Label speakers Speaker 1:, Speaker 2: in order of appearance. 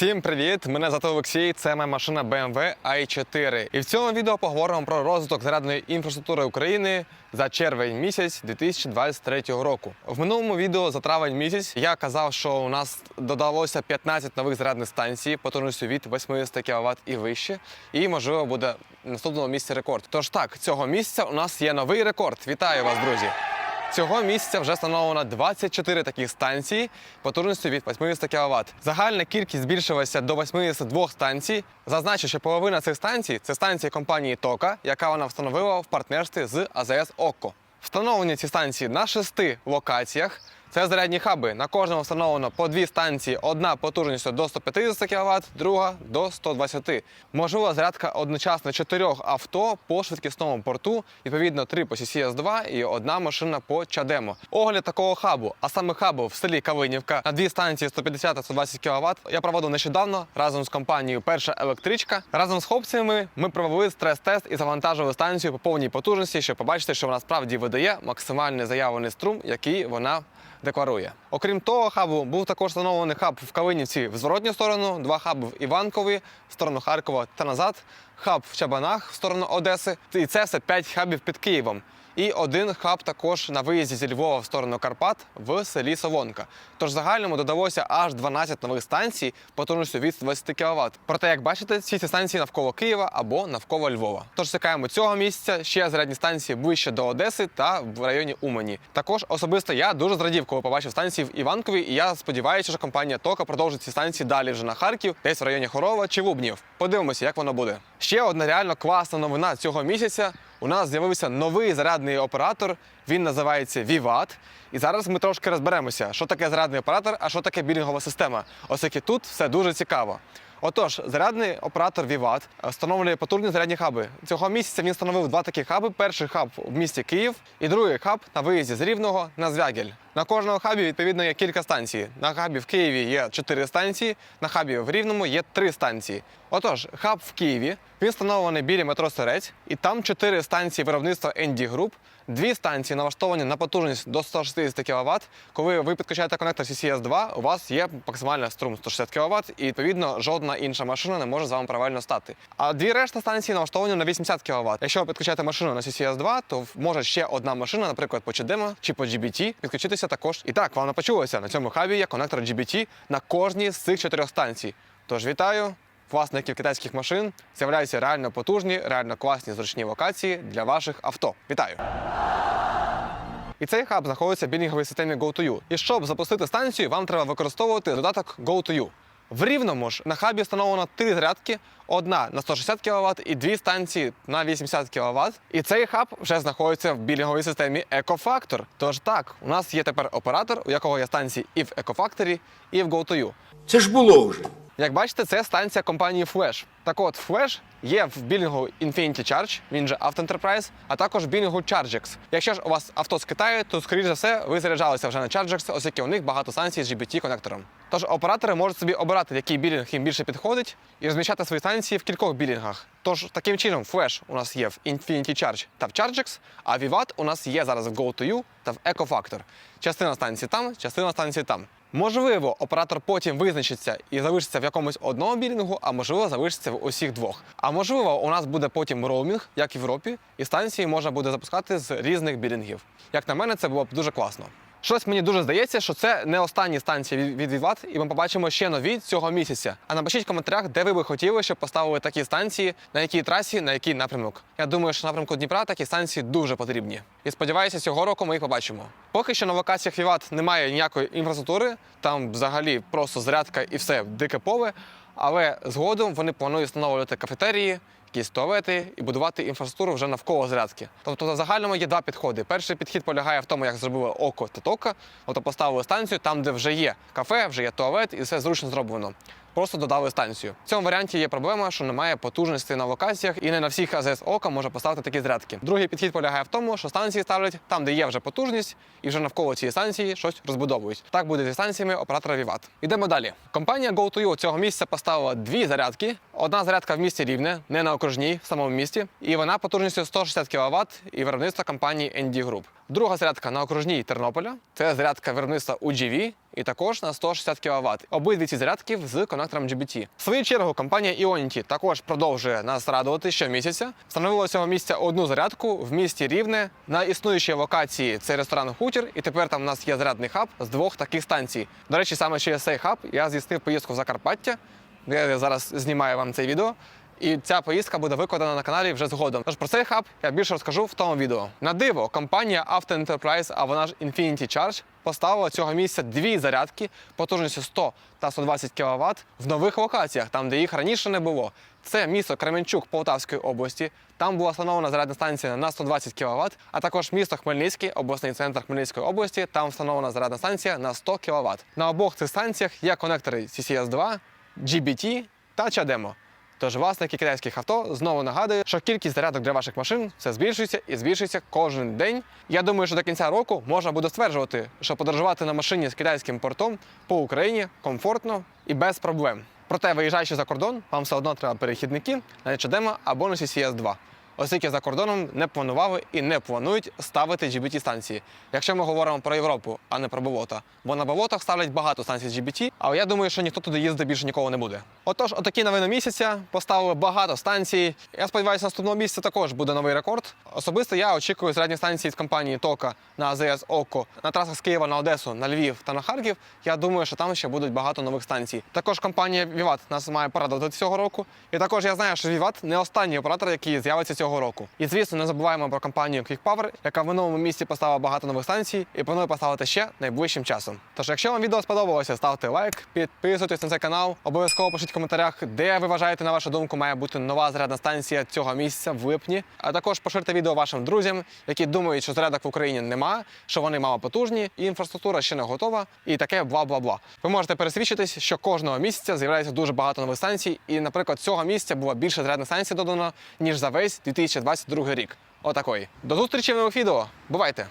Speaker 1: Всім привіт! Мене звати Олексій. Це моя машина BMW i4. І в цьому відео поговоримо про розвиток зарядної інфраструктури України за червень місяць 2023 року. В минулому відео за травень місяць я казав, що у нас додалося 15 нових зарядних станцій потужністю від 80 кВт і вище. І можливо буде в наступному місці рекорд. Тож так, цього місяця у нас є новий рекорд. Вітаю вас, друзі! Цього місяця вже встановлено 24 таких станції потужністю від 80 кВт. Загальна кількість збільшилася до 82 станцій. Зазначу, що половина цих станцій це станції компанії Тока, яка вона встановила в партнерстві з АЗС ОККО. Встановлені ці станції на шести локаціях. Це зарядні хаби. На кожному встановлено по дві станції: одна потужністю до 150 кВт, друга до 120. Можлива зарядка одночасно чотирьох авто по швидкісному порту, відповідно, три по CCS 2 і одна машина по Чадемо. Огляд такого хабу, а саме хабу в селі Калинівка на дві станції 150 та 120 кВт. Я проводив нещодавно разом з компанією Перша електричка. Разом з хлопцями ми провели стрес-тест і завантажили станцію по повній потужності, щоб побачити, що вона справді видає максимальний заявлений струм, який вона декларує. Окрім того, хабу був також встановлений хаб в Калинівці в зворотню сторону, два хаби в Іванкові, в сторону Харкова та назад, хаб в Чабанах в сторону Одеси. І це все п'ять хабів під Києвом. І один хаб також на виїзді зі Львова в сторону Карпат в селі Солонка. Тож загальному додалося аж 12 нових станцій потужністю від 20 кВт. Проте, як бачите, всі ці станції навколо Києва або навколо Львова. Тож чекаємо цього місяця ще зарядні станції ближче до Одеси та в районі Умані. Також особисто я дуже зрадів, коли побачив станції в Іванкові, і я сподіваюся, що компанія Тока продовжить ці станції далі вже на Харків, десь в районі Хорова чи Лубнів. Подивимося, як воно буде. Ще одна реально класна новина цього місяця. У нас з'явився новий зарядний оператор. Він називається Vivat. І зараз ми трошки розберемося, що таке зарядний оператор, а що таке білінгова система, оскільки тут все дуже цікаво. Отож, зарядний оператор Vivat встановлює потужні зарядні хаби. Цього місяця він встановив два такі хаби. Перший хаб в місті Київ і другий хаб на виїзді з Рівного на Звягель. На кожному хабі відповідно є кілька станцій. На хабі в Києві є чотири станції, на хабі в Рівному є три станції. Отож, хаб в Києві він встановлений біля метро Сирець, і там чотири станції виробництва ND Group, дві станції налаштовані на потужність до 160 кВт. Коли ви підключаєте конектор CCS 2, у вас є максимальна струм 160 кВт, і відповідно жодна інша машина не може з вами правильно стати. А дві решта станції налаштовані на 80 кВт. Якщо ви підключаєте машину на CCS 2, то може ще одна машина, наприклад, по CHAdeMO чи по GBT, підключитися також. І так, вам не почулося. На цьому хабі є конектор GBT на кожній з цих чотирьох станцій. Тож вітаю! Власників китайських машин з'являються реально потужні, реально класні зручні локації для ваших авто. Вітаю! І цей хаб знаходиться в білінговій системі GoToYou. І щоб запустити станцію, вам треба використовувати додаток GoToYou. В рівному ж на хабі встановлено три зарядки: одна на 160 кВт і дві станції на 80 кВт. І цей хаб вже знаходиться в білінговій системі EcoFactor. Тож так, у нас є тепер оператор, у якого є станції і в EcoFactory, і в GoToYou.
Speaker 2: Це ж було вже.
Speaker 1: Як бачите, це станція компанії Flash. Так от, Flash є в білінгу Infinity Charge, він же Auto Enterprise, а також білінгу Chargex. Якщо ж у вас авто з Китаю, то скоріш за все ви заряджалися вже на Chargex, оскільки у них багато станцій з GBT-конектором. Тож оператори можуть собі обирати, який білінг їм більше підходить, і розміщати свої станції в кількох білінгах. Тож таким чином, Flash у нас є в Infinity Charge та в Chargex, а Vivat у нас є зараз в Go2U та в EcoFactor. Частина станції там, частина станції там. Можливо, оператор потім визначиться і залишиться в якомусь одному білінгу, а можливо, залишиться в усіх двох. А можливо, у нас буде потім роумінг, як в Європі, і станції можна буде запускати з різних білінгів. Як на мене, це було б дуже класно. Щось мені дуже здається, що це не останні станції від- Vivat, і ми побачимо ще нові цього місяця. А напишіть в коментарях, де ви би хотіли, щоб поставили такі станції, на якій трасі, на який напрямок. Я думаю, що напрямку Дніпра такі станції дуже потрібні. І сподіваюся, цього року ми їх побачимо. Поки що на локаціях Vivat немає ніякої інфраструктури, там взагалі просто зарядка і все дике поле. Але згодом вони планують встановлювати кафетерії, якісь туалети і будувати інфраструктуру вже навколо зарядки. Тобто, на загальному є два підходи. Перший підхід полягає в тому, як зробили око та тока, тобто поставили станцію там, де вже є кафе, вже є туалет, і все зручно зроблено. Просто додали станцію. В цьому варіанті є проблема, що немає потужності на локаціях, і не на всіх АЗС ока може поставити такі зарядки. Другий підхід полягає в тому, що станції ставлять там, де є вже потужність, і вже навколо цієї станції щось розбудовують. Так буде зі станціями оператора Vivat. Ідемо далі. Компанія GoToYou цього місяця поставила дві зарядки. Одна зарядка в місті Рівне, не на окружній, в самому місті, і вона потужністю 160 кВт і виробництва компанії ND Group. Друга зарядка на окружній Тернополя. Це зарядка виробництва UGV і також на 160 кВт. Обидві ці зарядки з конектором GBT. В свою чергу компанія Ionity також продовжує нас радувати щомісяця. Встановила цього місця одну зарядку в місті Рівне на існуючій локації. Це ресторан Хутір, і тепер там у нас є зарядний хаб з двох таких станцій. До речі, саме через цей хаб я здійснив поїздку в Закарпаття, я зараз знімаю вам це відео. І ця поїздка буде викладена на каналі вже згодом. Тож про цей хаб я більше розкажу в тому відео. На диво, компанія Auto Enterprise, ж Infinity Charge, поставила цього місця дві зарядки потужністю 100 та 120 кВт в нових локаціях, там де їх раніше не було. Це місто Кременчук Полтавської області. Там була встановлена зарядна станція на 120 кВт, а також місто Хмельницький, обласний центр Хмельницької області. Там встановлена зарядна станція на 100 кВт. На обох цих станціях є конектори CCS2, GBT та CHAdeMO. Тож власники китайських авто знову нагадують, що кількість зарядок для ваших машин все збільшується і збільшується кожен день. Я думаю, що до кінця року можна буде стверджувати, що подорожувати на машині з китайським портом по Україні комфортно і без проблем. Проте, виїжджаючи за кордон, вам все одно треба перехідники на HDMI або на CCS 2 оскільки за кордоном не планували і не планують ставити GBT станції. Якщо ми говоримо про Європу, а не про болота. Бо на болотах ставлять багато станцій GBT, але я думаю, що ніхто туди їздити більше ніколи не буде. Отож, отакі новини місяця поставили багато станцій. Я сподіваюся, наступного місяця також буде новий рекорд. Особисто я очікую середні станції з компанії Тока на АЗС ОКО на трасах з Києва на Одесу, на Львів та на Харків. Я думаю, що там ще будуть багато нових станцій. Також компанія Vivat нас має порадувати цього року. І також я знаю, що Vivat не останній оператор, який з'явиться цього року. І звісно, не забуваємо про компанію Quick Power, яка в минулому місці поставила багато нових станцій і планує поставити ще найближчим часом. Тож, якщо вам відео сподобалося, ставте лайк, підписуйтесь на цей канал, обов'язково пишіть в коментарях, де ви вважаєте, на вашу думку, має бути нова зарядна станція цього місяця в липні. А також поширте відео вашим друзям, які думають, що зарядок в Україні нема, що вони мало потужні, і інфраструктура ще не готова, і таке бла-бла-бла. Ви можете пересвідчитись, що кожного місяця з'являється дуже багато нових станцій, і, наприклад, цього місяця було більше зарядних станцій додано, ніж за весь 2022 рік. Отакої. До зустрічі в нових відео. Бувайте!